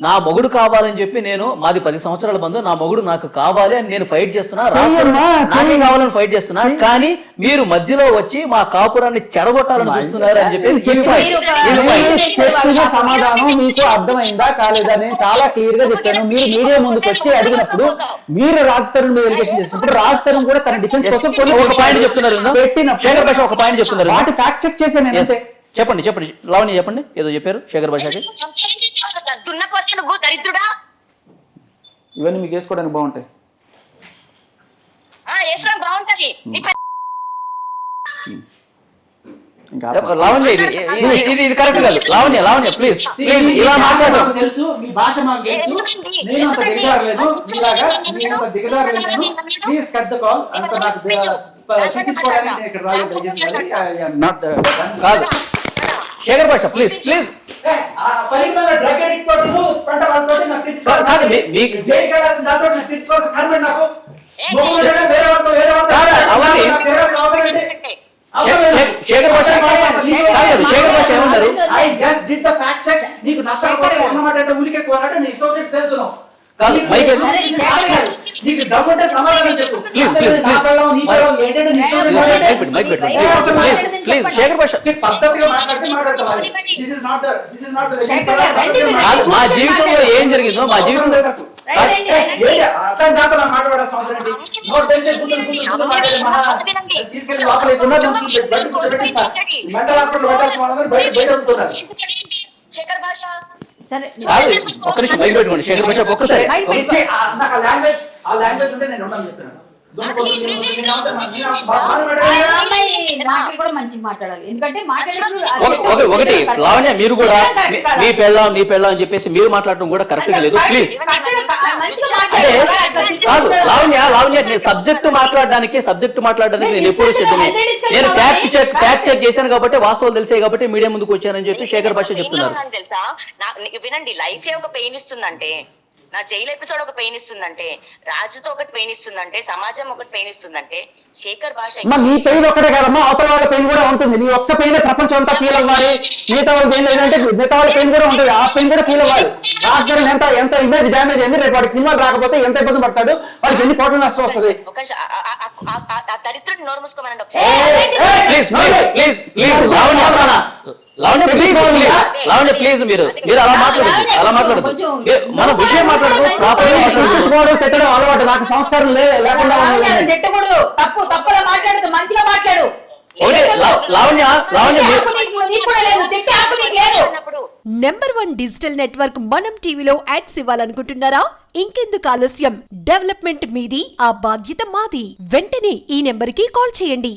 నా మొగుడు కావాలని చెప్పి నేను మాది పది సంవత్సరాల బంధు నా మొగుడు నాకు కావాలి అని నేను ఫైట్ చేస్తున్నా నాకే. కావాలని ఫైట్ చేస్తున్నా కానీ మీరు మధ్యలో వచ్చి మా కాపురాన్ని చెడగొట్టాలని చూస్తున్నారు అని చెప్పి సమాధానం మీకు అర్థమైందా కాలేదా? నేను చాలా క్లియర్గా చెప్పాను. మీరు మీడియా ముందుకు వచ్చి అడిగినప్పుడు మీరు రాజ్ తరుణ్ మీద ఎలిగేషన్ చేసినప్పుడు రాజ్ తరుణ్ కూడా తన డిఫెన్స్. కోసం ఒక పాయింట్ చెప్తున్నారు శేఖర్ భాష ఒక పాయింట్ చెప్తున్నారు వాటి ఫ్యాక్ట్ చెక్ చేశాను చెప్పండి చెప్పండి. లావణ్య చెప్పండి. ఏదో చెప్పారు శేఖర్ భాషకి? దున్నపోతు నువ్వు దరిద్రుడా? ఇవన్నీ మీకు వేసుకోవడానికి బాగుంటాయి. బాగుంటది. లావణ్య ఇది ఇది- ఇది ఇది కరెక్ట్ కాదు. లావణ్య లావణ్య ప్లీజ్ ప్లీజ్ ఇలా మాట్లాడడం తెలుసు మీ భాష మాకు తెలుసు. నేను అంత దిగదారలేదు మీలాగా నేను అంత దిగదారలేదు ప్లీజ్ కట్ ద కాల్ అంత నాకు నేను ఇక్కడ రాలేదు. దయచేసి. కాదు. శేఖర్ భాష ప్లీజ్ ప్లీజ్ డ్రగ్ శేఖర్ భాష శేఖర్ భాష ఏమన్నారు? I just did the fact check. నీకు నష్టపోతే ఉన్నమాట అంటే ఊరికే కోరాట నీ వచ్చినట్టు పేరుతున్నావు. నీకు-. నీకు డబ్బుంటే సమాధానం చెప్పు. మా జీవితంలో ఏం జరిగిందో మా బయట బయట బయట శేఖర్ భాష సరే కాదు ఒక్క నిమిషం మైక్ పెట్టుకోండి శేఖర్ భాష ఒక్కసారి. ఆ, నాకు ఆ లాంగ్వేజ్ ఆ లాంగ్వేజ్ ఉంటే నేను ఉండని చెప్తున్నాను ఒకటి లావణ్య మీరు కూడా? మీ పెళ్ళాం నీ పెళ్ళాం అని చెప్పేసి మీరు మాట్లాడడం కూడా కరెక్ట్గా లేదు. ప్లీజ్ అంటే కాదు. లావణ్య లావణ్య నేను సబ్జెక్ట్ మాట్లాడడానికి సబ్జెక్ట్ మాట్లాడడానికి నేను ఎప్పుడు సిద్ధమే. నేను. ఫ్యాక్ట్ చెక్ ఫ్యాక్ట్ చెక్ చేశాను కాబట్టి వాస్తవాలు తెలిసాయి కాబట్టి మీడియా ముందుకు వచ్చానని చెప్పి శేఖర్ భాష చెప్తున్నారు. నా నీ- వినండి లైఫ్ ఒక పెయిన్ ఇస్తుందంటే నా జైలు ఎపిసోడ్ ఒక పెయిన్ ఇస్తుందంటే రాజుతో ఒకటి పెయిన్ ఇస్తుందంటే సమాజం ఒకటి పెయిన్ ఇస్తుందంటే శేఖర్ భాష నీ పెయిన్ ఒక్కటే కాదమ్మా అవతల వాళ్ళ పెయిన్ కూడా ఉంటుంది. నీ ఒక్క పెయిన్ ప్రపంచం అంతా ఫీల్ అవ్వాలి. మిగతా వాళ్ళ పెయిన్ లేదంటే మిగతా వాళ్ళ పెయిన్ కూడా ఉంటుంది. ఆ పెయిన్ కూడా ఫీల్ అవ్వాలి. రాష్ట్రం ఎంత ఎంత ఇమేజ్ డ్యామేజ్ అయింది రేపు వాడికి. సినిమాలు రాకపోతే ఎంత ఇబ్బంది పడతాడు? వాళ్ళకి ఎన్ని కోట్ల నష్టం వస్తుంది? దరిద్రుడిని నోరు మూసుకోమనండి లావణ్య ప్లీజ్ లావణ్య ప్లీజ్ మీరు మీరు అలా మాట్లాడదు అలా మాట్లాడదు ఏ- మనం విషయం మాట్లాడదు ప్రాపర్ తెచ్చుకోవడం తిట్టడం అలవాటు. నాకు సంస్కారం లేకుండా. తిట్టకూడదు. తప్పు మాట్లాడదు మంచిగా మాట్లాడు. Lavanya Lavanya number one digital network మనం టీవీలో యాడ్స్ ఇవ్వాలనుకుంటున్నారా? ఇంకెందుకు ఆలస్యం? డెవలప్మెంట్ మీది ఆ బాధ్యత మాది. వెంటనే ఈ నెంబర్కి కాల్ చేయండి.